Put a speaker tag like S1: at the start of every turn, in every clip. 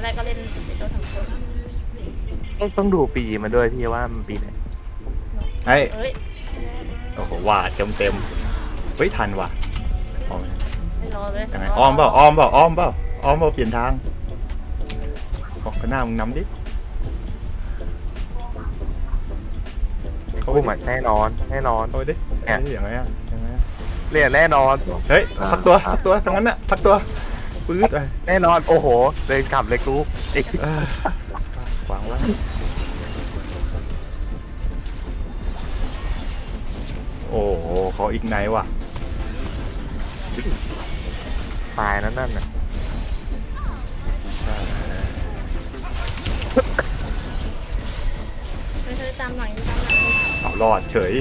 S1: อนแรกก็เล่นเป็นตัวทำคน
S2: ต้องดูปีมันด้วยพี่ว่ามันปีไหน
S3: เฮ้ย
S1: เฮ้ย
S3: โอ้โหว่าเต็มเต็มๆเฮ้ยทันว่ะอ้อม
S1: ไม่รอเลย
S3: ยังไงอ้อมเปล่าอ้อมเปล่าอ้อมเปล่าอ้อมเปล่าเปลี่ยนทางออกไปหน้ามึงนำดิ
S2: คู่มันแน่นอนแน่นอน
S3: เอาไปดิ
S2: เนี่ย
S3: เฮ้ยอย่างไรอะยังไงอะ
S2: เรียนแน่นอน
S3: เฮ้ยสักตัวสักตัวสักนั้นน่ะสักตัว ปื๊ดไป
S2: แน่นอนโอ้โหเดินกลับเลยกูอีก
S3: เออวางไว้โอ้โหเขาอีกไหนว่ะ
S2: ตายนั่นนั่นน่ะ
S1: เฮ้ยเฮ้ยตามหน่อยตามหน่อย
S3: เอารอดเฉย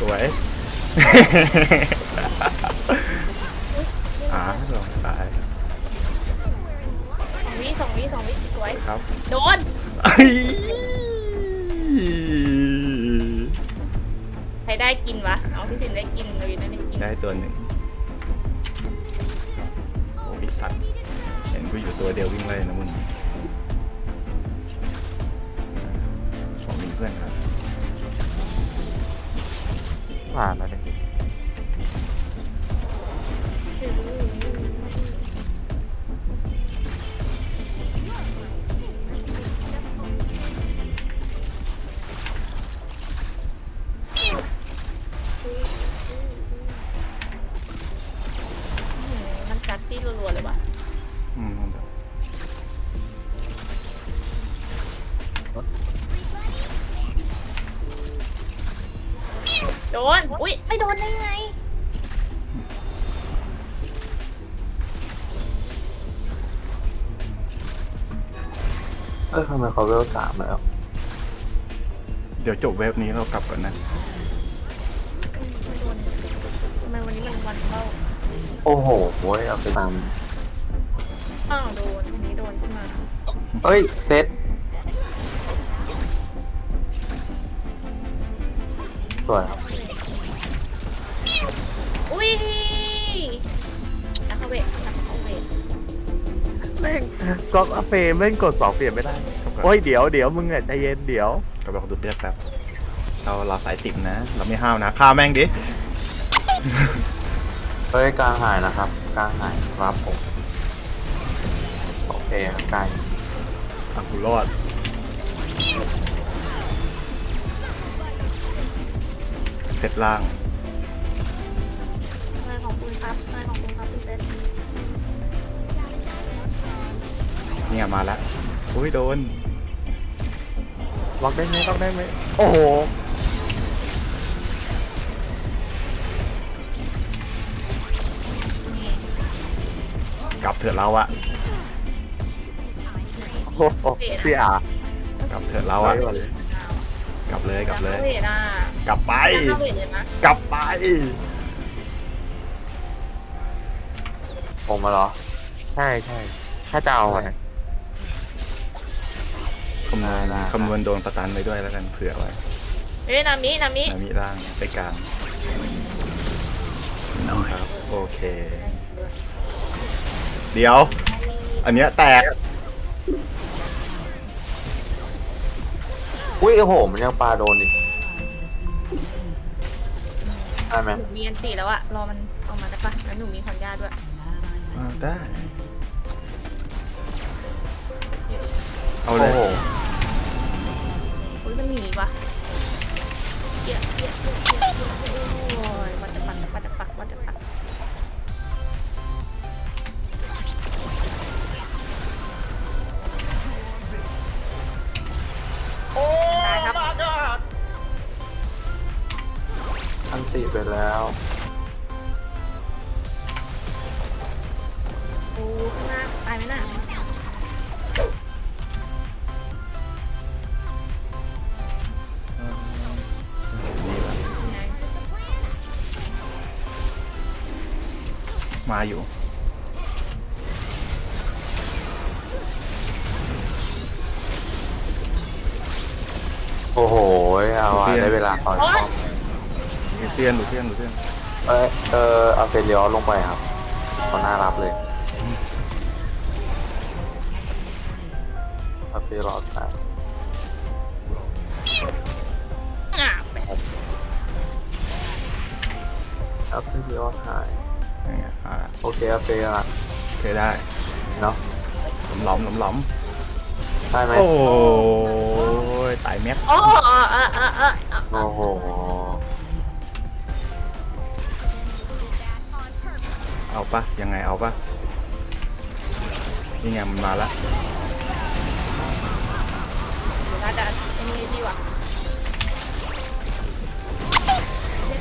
S3: สวย อ่าลองตาย
S1: สองวิสองวิสองวิสวย
S3: ครับ
S1: โดน
S3: ไอ้
S1: ใครได้กินวะ เอาพี่สินได้กินเราอยู่ได้กิน
S3: ได้ตัวหนึ่งโอ้ยสัตว์เห็นกูอยู่ตัวเดียววิ่งไล่นะมึงผมมีเพื่อนครับ
S2: ผ่านแล้วเนี่ย
S1: มันจัดที่รัวๆเลยว่ะ
S3: อืม
S1: โดน อุ้ยไม่โดนได้ไง
S2: เออทำไมเขาเวลสามแล้ว
S3: เดี๋ยวจบเว็บนี้เรากลับก่อนนะ
S1: ไม่โดนทำไมวันนี้มันวันเข้า
S2: โอ้โหโว้ยเอาไปตาม
S1: อ้าวโดนวันนี้โดนขึ้นมา
S2: เฮ้ยเซตสวยครับ
S1: อุ้ยอะคาเวทอะคาเวท
S2: แม่งก็อเฟรมเล่นกดสองเปลี่ยนไม่ได้
S3: กลับก่อน
S2: โอ้ยเดี๋ยวเดี๋ยวมึงอะใจเย็นเดี๋ยว
S3: กลับไปขอดูเปียกแป๊บเราเราสายติ่มนะ เราไม่ห้าวนะฆ่าแม่งดิ
S4: เฮ้ยกลางหายนะครับกลางหายครับผมโอเคครับกลาง
S3: อะกูรอด เสร็จล่าง
S1: อะไรของคุณครับอะไรของคุณครับคุณเซน
S3: เนี่ยมาแล้วอุ้ยโดน
S2: ล็อกได้ไหมล็อกได้ไหมโอ้โห
S3: กลับเถอะเราอะ
S2: โอ้โหเสีย
S3: กลับเถอะเราอะกลับเลยกลับเลย
S1: อะคาเวทอะ
S3: กลับไป
S1: อะคาเวทเลยนะ
S3: กลับไป
S4: ผมมาเหรอ
S2: ใช่ใช่ถ้าจะเอาอะ
S3: คำนวณ
S4: ได้ได้
S3: คำนวณโดนสตันไปด้วยแล้วกันเผื่อไว้
S1: เฮ้ยนามินามิ
S3: นามิล่างไปกลางครับ โอเค เดี๋ยว อันเนี้ยแตก
S4: อุ้ยโอ้โหมันยังปลาโดนอีกได้ไหม
S1: หนูมีอันตีแล้วอะรอมันออกมาได้ปะแล้วหนูมีคอนยาด้วย
S3: อ่าได้ เอา
S4: โอ้
S3: เลย
S4: โห
S1: อุ้ย มันหนีว่ะเหี้ยเหี้ยเหี้ยเหี้ยเหี้ยโอ้ยวัดจะปักวัดจะปักวัดจะปักได้ครับ
S4: อันติไปแล้ว
S1: โอ้ข้างหน้าตายไหมน่ะ
S3: อยู่
S4: โอ้โห เอาอะได้เวลาต่อย
S1: โอ๊ย
S3: ลูเซียนลูเซียนลูเซียน
S4: เอ้ยเออเอาเฟรเลียลลงไปครับเขาน่ารับเลยคาเฟ่รอดตาย
S1: อะแบบ
S4: คาเฟ่รอดตาย
S3: นี่ไง เอาละ
S4: โอเคคาเฟ่ละ
S3: เคยได้
S4: เนาะ
S3: หล้อมหล้อมหล้อม
S4: ได้ไหม
S3: โอ้ยตายแม็ก
S1: โอ้เออเออเออเออเออ
S4: โอ้โห
S3: เอาปะยังไงเอาปะนี่ไงมันมาละ
S1: เดี๋ยวน่าจะไอ้นี่ดีว่ะ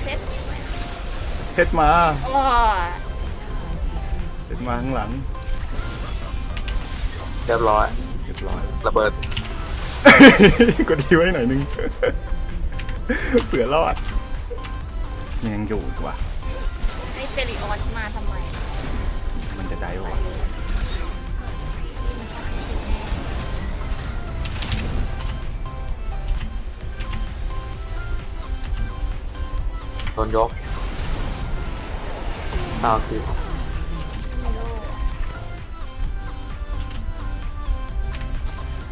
S1: เซ็ต
S3: เซตมา
S1: โอ้ย
S3: เซตมาข้างหลัง
S4: เรียบร้อย
S3: เรียบร้อย
S4: ระเบิด
S3: กดทีไว้หน่อยนึงเผื่อรอดยังอยู่อีกว่ะ
S1: ให้เซริออนมาทำไม
S3: มันจะได้วะ
S4: โดนยก อ้าวสิ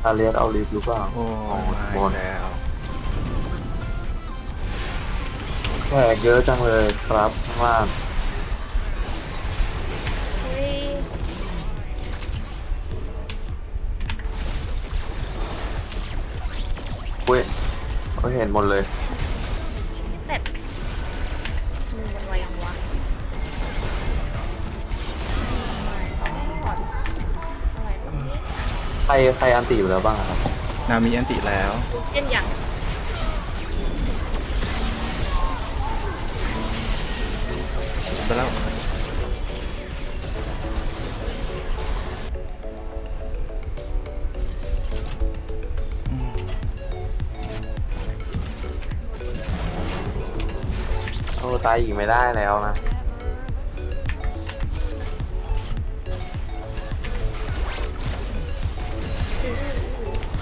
S4: อาเลียสเอาลิฟต์หรือเปล่า
S3: โอ้มา
S4: บ
S3: อี
S4: น
S3: กแล้ว
S4: แขกเยอะจังเลยครับข้างล่าง
S1: เฮ้ย
S4: อุ้ยเขาเห็นหมดเลย
S1: ร
S4: ใครอันตีอยู่แล้วบ้างอะครับ
S3: นามีอันติแล้ว
S1: เช่นอย่าง
S3: ไปแล้ว
S4: โอ้ตายอีกไม่ได้แล้วนะ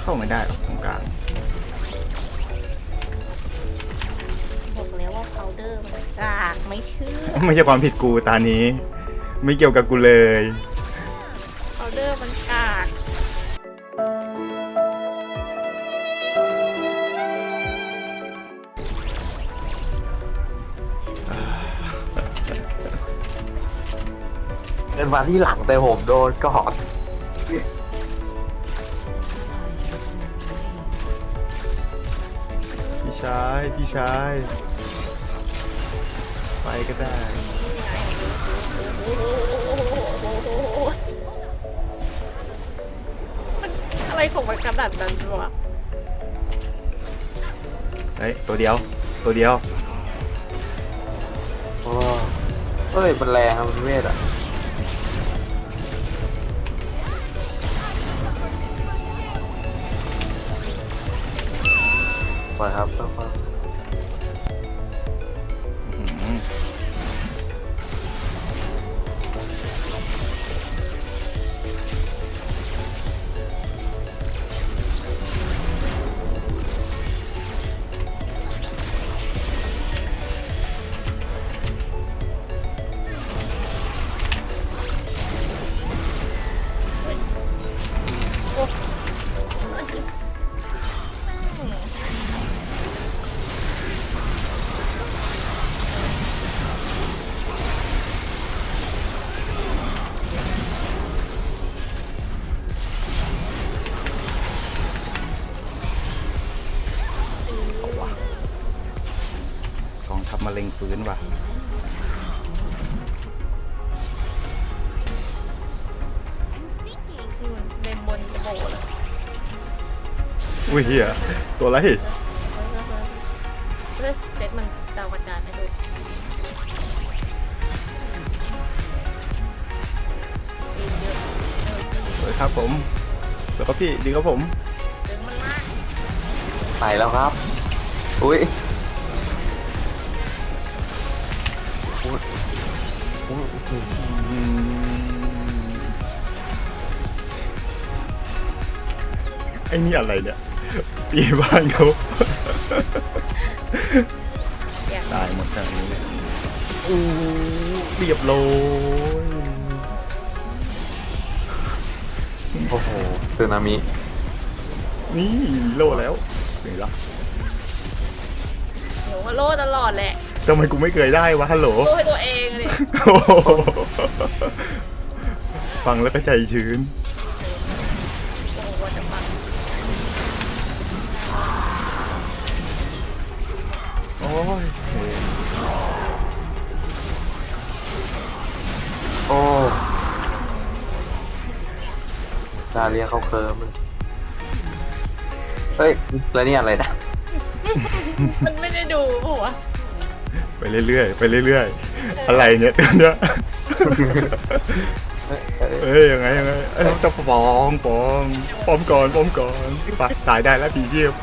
S3: เข้าไม่ได้หรอกตรงกลาง
S1: บอกแล้วว่าพาวเดอร์มันกากไม่เชื่อ
S3: ไม่ใช่ความผิดกูตานี้ ไม่เกี่ยวกับกูเลย
S1: พาวเดอร์มันกาก
S4: เป็นวันที่หลังแต่ผมโดนก่อนา
S3: ยพี่ชาย ไปก็ได้
S1: มันอะไรของมันขนาดนั้นวะ
S3: เฮ้ยตัวเดียว ตัวเดียว
S4: โอ้เฮ้ยมันแรงอะมันเวทอะปล่อยครับต้องฟัง
S3: อื้ อุ้
S1: ย
S3: เฮียตัวอะไร
S1: เฮ้ยเฮ้ยเซ็ตมันดาวกระจายไม่ดูเองเยอะ
S3: สวยครับผมสวัสดีครับพี่ดีครับผม
S1: ดึงมันมาก
S4: ไหนแล้วครับ อุ้ยอุ้ยอุ้ยอื้อหือ
S3: อืมไอ้นี่อะไรเนี่ย ปีบ้านเขาตายหมดขนาดนี้เลยอู้เรียบร้อย
S4: โอ้โหสึนามิ
S3: นี่โลแล้วเหนแล้ว
S1: เดี๋ยวว่าโลตลอดแหละ
S3: ทำไมกูไม่เคยได้วะฮัลโหล
S1: โลให้ตัวเองเลย
S3: โอ้โหฟังแล้วก็ใจชื้น
S1: อ้
S3: ย
S4: โอ้ดาเรียเขาเคิร์มเลยเฮ้ย แล้วนี่อะไรนะ
S1: มันไม่ได้ดูปะวะ
S3: ไปเรื่อยๆไปเรื่อยๆอะไรเนี่ยตัวเนี้ย
S4: เฮ้ยเฮ้ย
S3: เอ้ยยังไงยังไงเอ้ยต้องปองปองปอมก่อนปอมก่อนไปตายได้แล้วผีเชียบ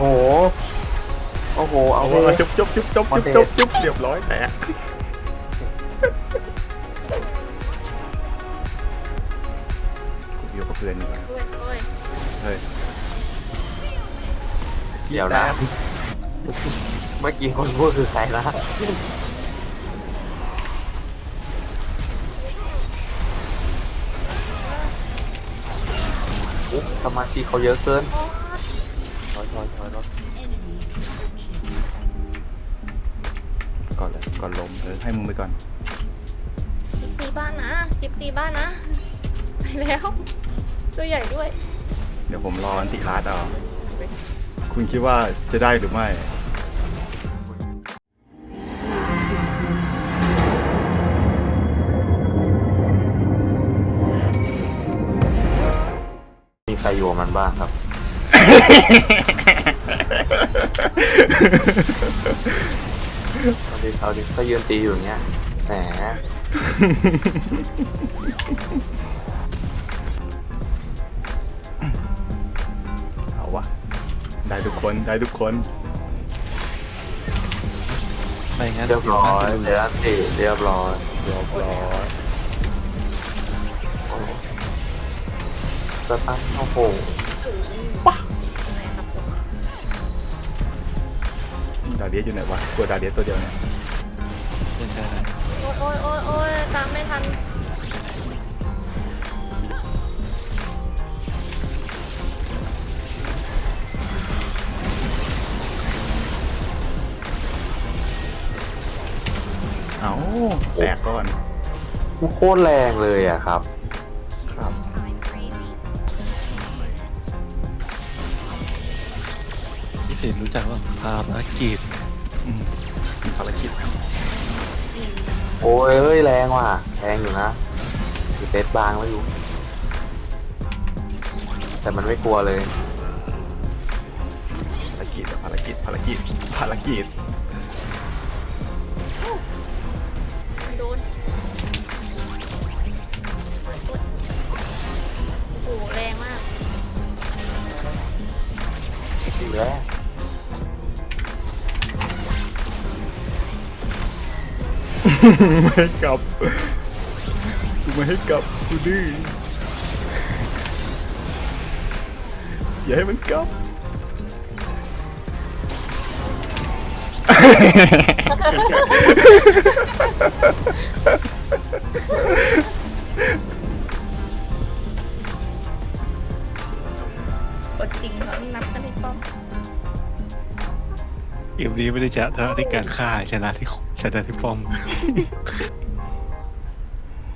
S4: โอ้โห โอ้โห เอา
S3: เอา
S4: เลย
S3: จุ๊บจุ๊บจุ๊บจุ๊บจุ๊บจุ๊บจุ๊บเรียบร้อยแตกกูอยู่กับเพื่อนอยู่
S1: ด้วยด้วย
S3: เฮ้ย
S4: เดี๋ยวนะ เมื่อกี้คนพูดคือใครนะอุ๊ยสมาชิกเขาเยอะเกินถอยถ อยถอยถอย
S3: ก่อนเลยก่อนลมเออให้มึงไปก่อน
S1: คลิปตีบ้านนะคลิปตีบ้านนะ ไปแล้ว ตัวใหญ่ด้วย
S3: เดี๋ยวผมรออันติลาดเอาคุณคิดว่าจะได้หรือไม่
S4: มีใครอยู่กับมันบ้างครับ เอาดิเอาดิก็ยืนตีอยู่อย่างเงี้ยแหม
S3: เอาวะได้ทุกคนได้ทุกคน
S2: ไม่งั้น
S4: เรียบร้อย
S2: ดี๋ว
S4: เดี๋ยวอันตีเรียบร้อยเรียบร้อยโอ้สตันโอ้โห
S3: ดาเดียสอยู่ไหนวะกลัวดาเดียสตัวเดียวเนี่ย
S2: เป็นไปได้
S1: โอ้ยโอ้ยโอ้ยโอ้ยตามไม่ทัน
S3: เอาแตกก่อน
S4: มันโคตรแรงเลยอะครับ
S3: ครับ
S2: พี่เศษรู้จักว่าภาพอากีด
S3: อืมมี ภารกิจ
S4: โอ้ยเอ้ยแรงว่ะ แรงอยู่นะอยู่เซตบางไม่รู้แต่มันไม่กลัวเลย
S3: ภารกิจภารกิจภารกิจภารกิจ
S1: มันโดนโอ้โหแรงมาก
S4: ดีแล้ว
S3: ไม่ให้กลับกูไม่ให้กลับกูดื้ออย่าให้มันกลับ
S1: กดจริงเขานับกันที่ป้อม
S2: เกมนี้ไม่ได้จะชนะที่การฆ่าชนะที่ ชนะที่ป้อม